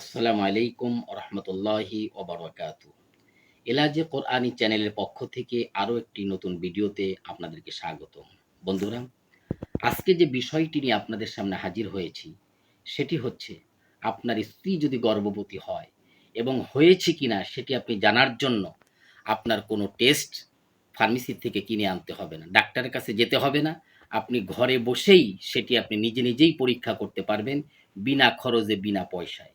আসসালামু আলাইকুম রহমতুল্লাহি ওবরাকাত। এলাজে কোরআনি চ্যানেলের পক্ষ থেকে আরও একটি নতুন ভিডিওতে আপনাদেরকে স্বাগত বন্ধুরা, আজকে যে বিষয়টি নিয়ে আপনাদের সামনে হাজির হয়েছি, সেটি হচ্ছে আপনার স্ত্রী যদি গর্ভবতী হয় এবং হয়েছে কিনা সেটি আপনি জানার জন্য আপনার কোনো টেস্ট ফার্মেসি থেকে কিনে আনতে হবে না, ডাক্তারের কাছে যেতে হবে না। আপনি ঘরে বসেই সেটি আপনি নিজে নিজেই পরীক্ষা করতে পারবেন, বিনা খরচে, বিনা পয়সায়।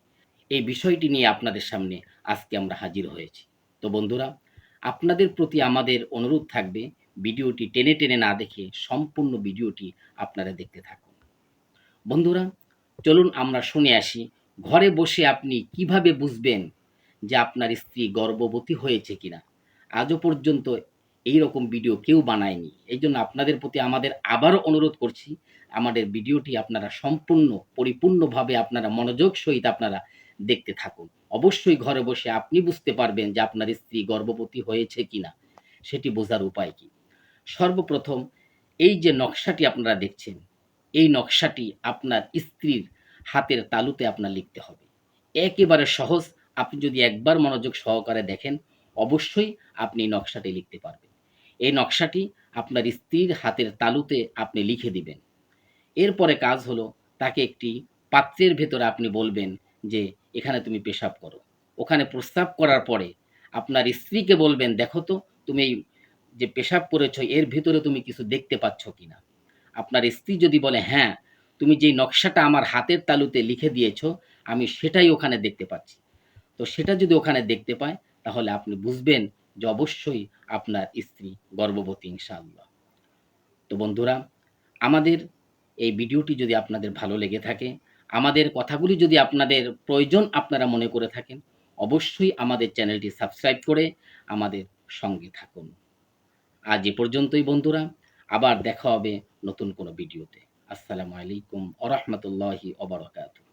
এই বিষয়টি নিয়ে আপনাদের সামনে আজকে আমরা হাজির হয়েছি। তো বন্ধুরা, আপনাদের প্রতি আমাদের অনুরোধ থাকবে ভিডিওটি টেনে টেনে না দেখে সম্পূর্ণ ভিডিওটি আপনারা দেখতে থাকুন। বন্ধুরা, চলুন আমরা শুনে আসি, ঘরে বসে আপনি কীভাবে বুঝবেন যে আপনার স্ত্রী গর্ভবতী হয়েছে কিনা? আজও পর্যন্ত এই রকম ভিডিও কেউ বানায়নি। এই জন্য আপনাদের প্রতি আমাদের আবারও অনুরোধ করছি, আমাদের ভিডিওটি আপনারা সম্পূর্ণ, পরিপূর্ণভাবে আপনারা মনোযোগ সহিত আপনারা দেখতে থাকুন। অবশ্যই ঘরে বসে আপনি বুঝতে পারবেন যে আপনার স্ত্রী গর্ভবতী হয়েছে কিনা, সেটি বোঝার উপায় কি। সর্বপ্রথম, এই যে নকশাটি আপনারা দেখছেন, এই নকশাটি আপনার স্ত্রীর হাতের তালুতে আপনার লিখতে হবে। একেবারে সহজ, আপনি যদি একবার মনোযোগ সহকারে দেখেন, অবশ্যই আপনি নকশাটি লিখতে পারবেন। এই নকশাটি আপনার স্ত্রীর হাতের তালুতে আপনি লিখে দিবেন। এরপরে কাজ হলো তাকে একটি পাত্রের ভেতরে আপনি বলবেন যে, এখানে তুমি পেশাব করো। ওখানে প্রস্তাব করার পরে আপনার স্ত্রীকে বলবেন, দেখো তো, তুমি এই যে পেশাব করেছ, এর ভিতরে তুমি কিছু দেখতে পাচ্ছ কিনা? আপনার স্ত্রী যদি বলে হ্যাঁ তুমি যেই নকশাটা আমার হাতের তালুতে লিখে দিয়েছ, আমি সেটাই ওখানে দেখতে পাচ্ছি। তো সেটা যদি ওখানে দেখতে পায়, তাহলে আপনি বুঝবেন যে অবশ্যই আপনার স্ত্রী গর্ভবতী, ইনশাআল্লাহ। তো বন্ধুরা, আমাদের এই ভিডিওটি যদি আপনাদের ভালো লেগে থাকে, আমাদের কথাগুলি যদি আপনাদের প্রয়োজন আপনারা মনে করে থাকেন, অবশ্যই আমাদের চ্যানেলটি সাবস্ক্রাইব করে আমাদের সঙ্গে থাকুন। আজ এ পর্যন্তই বন্ধুরা, আবার দেখা হবে নতুন কোনো ভিডিওতে। আসসালামু আলাইকুম আ রহমতুল্লাহি ওবরাকাতুহ